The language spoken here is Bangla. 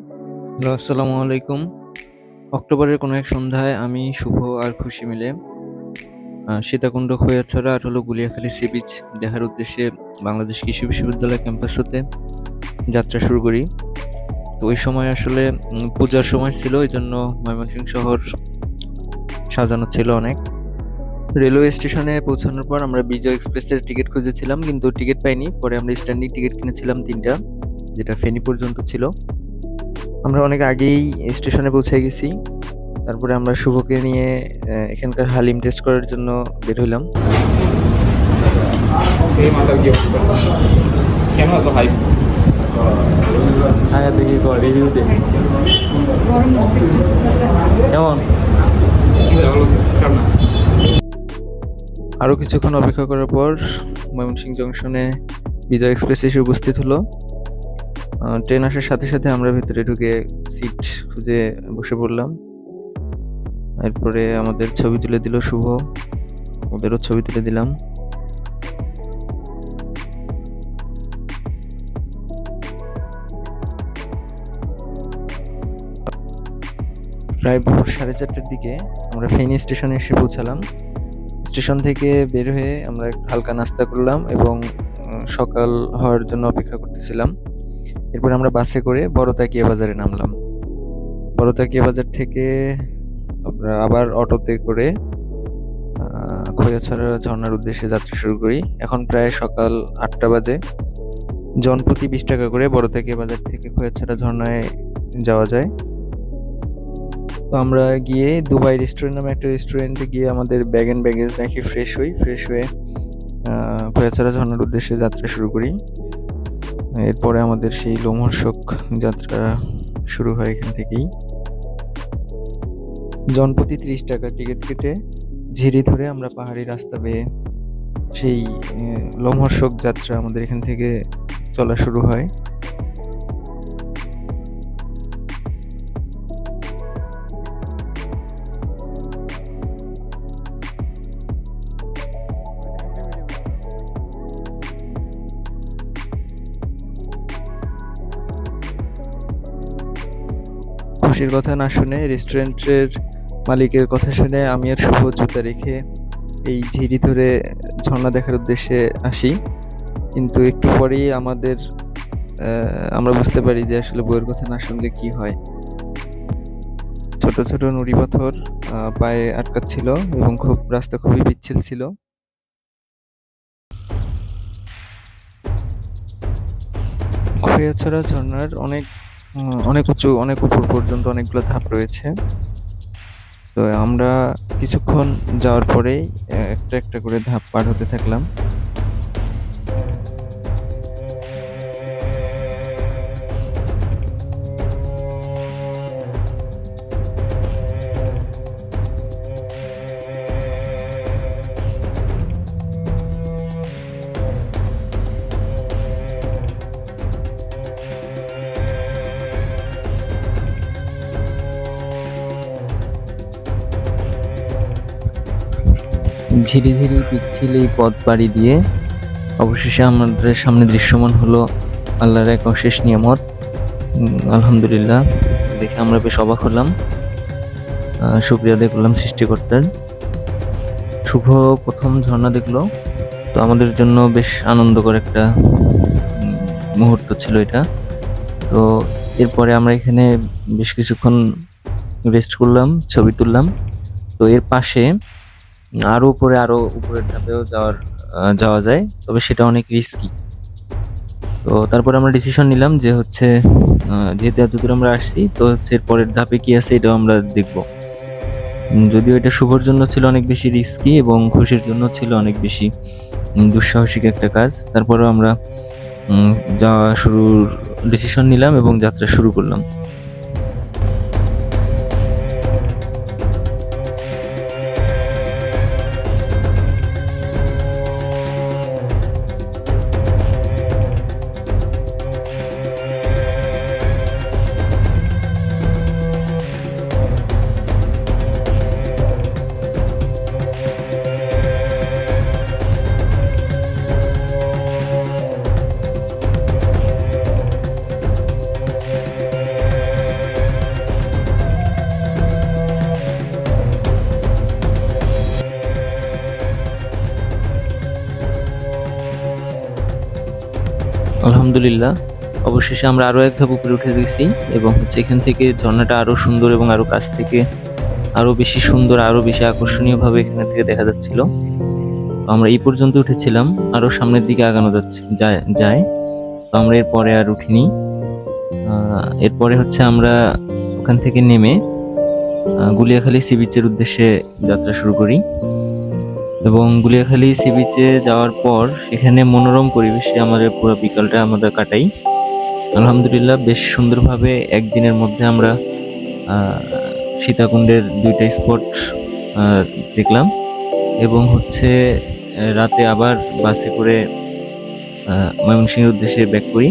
হ্যালো, আসসালামু আলাইকুম। অক্টোবরের কোনো এক সন্ধ্যায় আমি, শুভ আর খুশি মিলে সীতাকুণ্ড খৈয়াছড়া আর হলো গুলিয়াখালী সি বিচ দেখার উদ্দেশ্যে বাংলাদেশ কৃষি বিশ্ববিদ্যালয় ক্যাম্পাস হতে যাত্রা শুরু করি। তো ওই সময় আসলে পূজার সময় ছিল এই জন্য ময়মনসিংহ শহর সাজানো ছিল অনেক। রেলওয়ে স্টেশনে পৌঁছানোর পর আমরা বিজয় এক্সপ্রেসের টিকিট খুঁজেছিলাম, কিন্তু টিকিট পাইনি। পরে আমরা স্ট্যান্ডিং টিকিট কিনেছিলাম তিনটা, যেটা ফেনী পর্যন্ত ছিল। আমরা অনেক আগেই স্টেশনে পৌঁছে গেছি। তারপরে আমরা শুভকে নিয়ে এখানকার হালিম টেস্ট করার জন্য বের হইলাম। কেন এত হাইপ হ্যাঁ দেখি। রিভিউ কেমন? আরও কিছুক্ষণ অপেক্ষা করার পর ময়মনসিংহ জংশনে বিজয় এক্সপ্রেস এসে উপস্থিত হলো। ট্রেন আসার সাথে সাথে আমরা ভেতরে ঢুকে সিট খুঁজে বসে পড়লাম। এরপরে আমাদের ছবি তুলে দিল শুভ। ওদেরও ছবি তুলে দিলাম। প্রায় ভোর সাড়ে চারটার দিকে আমরা ফেনী স্টেশনে এসে পৌঁছালাম। স্টেশন থেকে বের হয়ে আমরা হালকা নাস্তা করলাম এবং সকাল হওয়ার জন্য অপেক্ষা করতেছিলাম। এরপর আমরা বাসে করে বড় বড়তাকিয়া বাজারে নামলাম। বড় বড়তাকিয়া বাজার থেকে আমরা আবার অটোতে করে খৈয়াছড়া ঝর্ণার উদ্দেশ্যে যাত্রা শুরু করি। এখন প্রায় সকাল আটটা বাজে। জনপ্রতি বিশ টাকা করে বড়তাকিয়া বাজার থেকে খৈয়াছড়া ঝর্ণায় যাওয়া যায়। তো আমরা গিয়ে দুবাই রেস্টুরেন্ট নামে একটা রেস্টুরেন্টে গিয়ে আমাদের ব্যাগ অ্যান্ড ব্যাগেজ রাখি ফ্রেশ হই। ফ্রেশ হয়ে খোয়াছাড়া ঝর্নার উদ্দেশ্যে যাত্রা শুরু করি। এরপরে আমাদের সেই লোমহর্ষক যাত্রা শুরু হয় এখান থেকেই। জনপ্রতি ত্রিশ টাকা টিকিট কেটে ঝিরি ধরে আমরা পাহাড়ি রাস্তা বেয়ে সেই লোমহর্ষক যাত্রা আমাদের এখান থেকে চলা শুরু হয়। খুশির কথা না শুনে রেস্টুরেন্টের মালিকের কথা শুনে আমি আর শুভ জুতা রেখে এই ঝিরি ধরে ঝর্ণা দেখার উদ্দেশ্যে আসি। কিন্তু একটু পরেই আমাদের আমরা বুঝতে পারি যে আসলে বইয়ের কথা না শুনলে কি হয়। ছোট ছোট নুড়ি পাথর পায়ে আটকাচ্ছিল এবং খুব, রাস্তা খুবই পিচ্ছিল ছিল। খৈয়াছড়া ঝর্ণার অনেক অনেক উঁচু, অনেক উপর পর্যন্ত অনেকগুলো ধাপ রয়েছে। তো আমরা কিছুক্ষণ যাওয়ার পরেই একটা একটা করে ধাপ পার হতে থাকলাম। ঝিরি ঝিরি পিচ্ছিল এই পথ পাড়ি দিয়ে অবশেষে আমাদের সামনে দৃশ্যমান হলো আল্লাহর এক অশেষ নিয়ামত। আলহামদুলিল্লাহ, দেখে আমরা বেশ অবাক হলাম। শুক্রিয়া দেখলাম সৃষ্টিকর্তার। শুভ প্রথম ঝর্ণা দেখল, তো আমাদের জন্য বেশ আনন্দকর একটা মুহূর্ত ছিল এটা। তো এরপরে আমরা এখানে বেশ কিছুক্ষণ রেস্ট করলাম, ছবি তুললাম। তো এর পাশে আরও উপরে, আরও উপরের ধাপেও যাওয়ার যাওয়া যায়। তবে সেটা অনেক রিস্কি তো তারপরে আমরা ডিসিশন নিলাম যে হচ্ছে যেহেতু এত দূর আমরা আসছি, তো হচ্ছে পরের ধাপে কি আছে এটাও আমরা দেখব। যদিও এটা শুভর জন্য ছিল অনেক বেশি রিস্কি এবং খুশির জন্য ছিল অনেক বেশি দুঃসাহসিক একটা কাজ। তারপরেও আমরা যাওয়া শুরুর ডিসিশন নিলাম এবং যাত্রা শুরু করলাম। আলহামদুলিল্লাহ। অবশেষে আমরা আরও এক ধাপ উপরে উঠে গেছি এবং হচ্ছে এখান থেকে ঝর্ণাটা আরও সুন্দর এবং আরও কাছ থেকে আরও বেশি সুন্দর আরও বেশি আকর্ষণীয়ভাবে এখান থেকে দেখা যাচ্ছিল। আমরা এই পর্যন্ত উঠেছিলাম আরও সামনের দিকে আগানো যাচ্ছে, যায় যায়। তো আমরা এরপরে আর উঠিনি। এরপরে হচ্ছে আমরা ওখান থেকে নেমে গুলিয়াখালী সি বিচের উদ্দেশ্যে যাত্রা শুরু করি। এবং গুলিয়াখালী সি বিচে যাওয়ার পর সেখানে মনোরম পরিবেশে আমাদের পুরো বিকালটা আমরা কাটাই। আলহামদুলিল্লাহ বেশ সুন্দরভাবে একদিনের মধ্যে আমরা সীতাকুণ্ডের দুইটা স্পট দেখলাম এবং হচ্ছে রাতে আবার বাসে করে ময়মনসিংহের উদ্দেশ্যে ব্যাক করি।